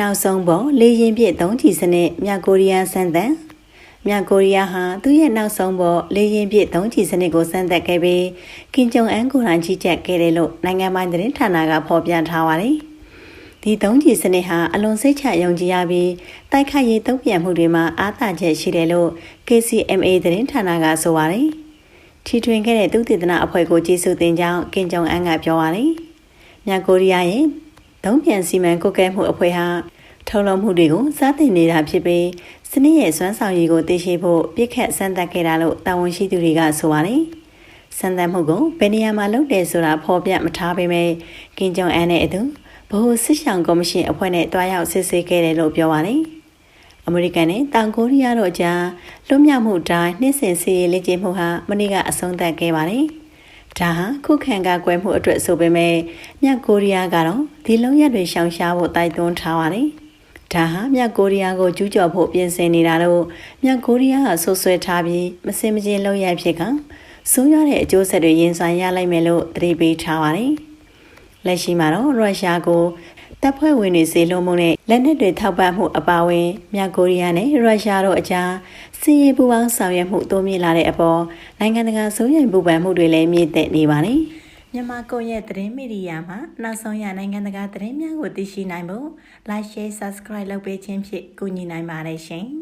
နောက်ဆုံးပေါ်လေရင်ပြည့်သုံးချီစနစ်မြောက်ကိုရီးယားစမ်းသပ်မြောက်ကိုရီးယားဟာသူ့ရဲ့နောက်ဆုံးပေါ်လေရင်ပြည့်သုံးချီစနစ်ကိုစမ်းသပ်ခဲ့ပြီးကင်ဂျုံအန်ကိုရန်ကြီးချက်ခဲ့တယ်လို့နိုင်ငံပိုင်သတင်းဌာနကဖော်ပြထားပါတယ်။ဒီသုံးချီစနစ်ဟာအလွန်စိတ်ချယုံကြည်ရပြီးတိုက်ခိုက်ရေးတုံ့ပြန်မှုတွေမှာအားသာချက်ရှိတယ်လို့ KCMA သတင်းဌာနကဆိုပါတယ်။ထီထွင်ခဲ့တဲ့သူတည်တနာအဖွဲ့ကိုကျေးဇူးတင်ကြောင်းကင်ဂျုံအန်ကပြောပါတယ်။မြောက်ကိုရီးယားရဲ့ သုံးပြန်စီမံကုတ်ကဲမှုအဖွဲ့ဟာထုံလုံးမှုတွေကိုစားတင်နေတာဖြစ်ပြီးစနစ်ရဲ့စွမ်းဆောင်ရည်ကိုသိရှိဖို့ပြစ်ခတ်စမ်းသပ်ခဲ့တာလို့တာဝန်ရှိသူတွေကဆိုပါတယ်။စမ်းသပ်မှုကိုဘယ်နေရာမှာလုပ်တယ်ဆိုတာဖော်ပြမထားပေမဲ့ကင်ဂျုံအန်နဲ့အတူဗဟိုစစ်ဆောင်ကော်မရှင်အဖွဲ့နဲ့တွားရောက်စစ်ဆေးခဲ့တယ်လို့ပြောပါတယ်။အမေရိကန်နဲ့တောင်ကိုရီးယားတို့ကြားလွတ်မြောက်မှုတိုင်းနှင်းစင်စီရေးလက်ကျင့်မှုဟာမနေ့ကအဆုံးသတ်ခဲ့ပါတယ်။ ဒါဟာခုခံကာကွယ်မှုအတွက်ဆိုပေမဲ့မြောက်ကိုရီးယားကတော့ဒီလုံရက်တွေရှောင်ရှားဖို့တိုက်တွန်းထားပါတယ်။ဒါဟာမြောက်ကိုရီးယားကိုကျူးကျော်ဖို့ပြင်ဆင်နေတာလို့မြောက်ကိုရီးယားကဆိုးဆွဲထားပြီးမစင်မချင်းလုံရက်ဖြစ်ကဆိုးရတဲ့အကျိုးဆက်တွေရင်ဆိုင်ရလိုက်မယ်လို့သတိပေးထားပါတယ်။လက်ရှိမှာတော့ရုရှားကို တပ်ဖွဲ့ဝင်တွေစေလွှတ်မှုနဲ့လက်နက်တွေထောက်ပံ့မှုအပါအဝင်မြောက်ကိုရီးယားနဲ့ရုရှားတို့အကြားစီးရီးပူးပေါင်းဆောင်ရွက်မှုတိုးမြင့်လာတဲ့အပေါ်နိုင်ငံတကာစိုးရိမ်ပူပန်မှုတွေလည်းမြင့်တက်နေပါတယ်။မြန်မာကွန်ရက်သတင်းမီဒီယာမှာနောက်ဆုံးရနိုင်ငံတကာသတင်းများကိုသိရှိနိုင်ဖို့ Like Share Subscribe လုပ်ပေးခြင်းဖြင့်ကူညီနိုင်ပါတယ်ရှင်။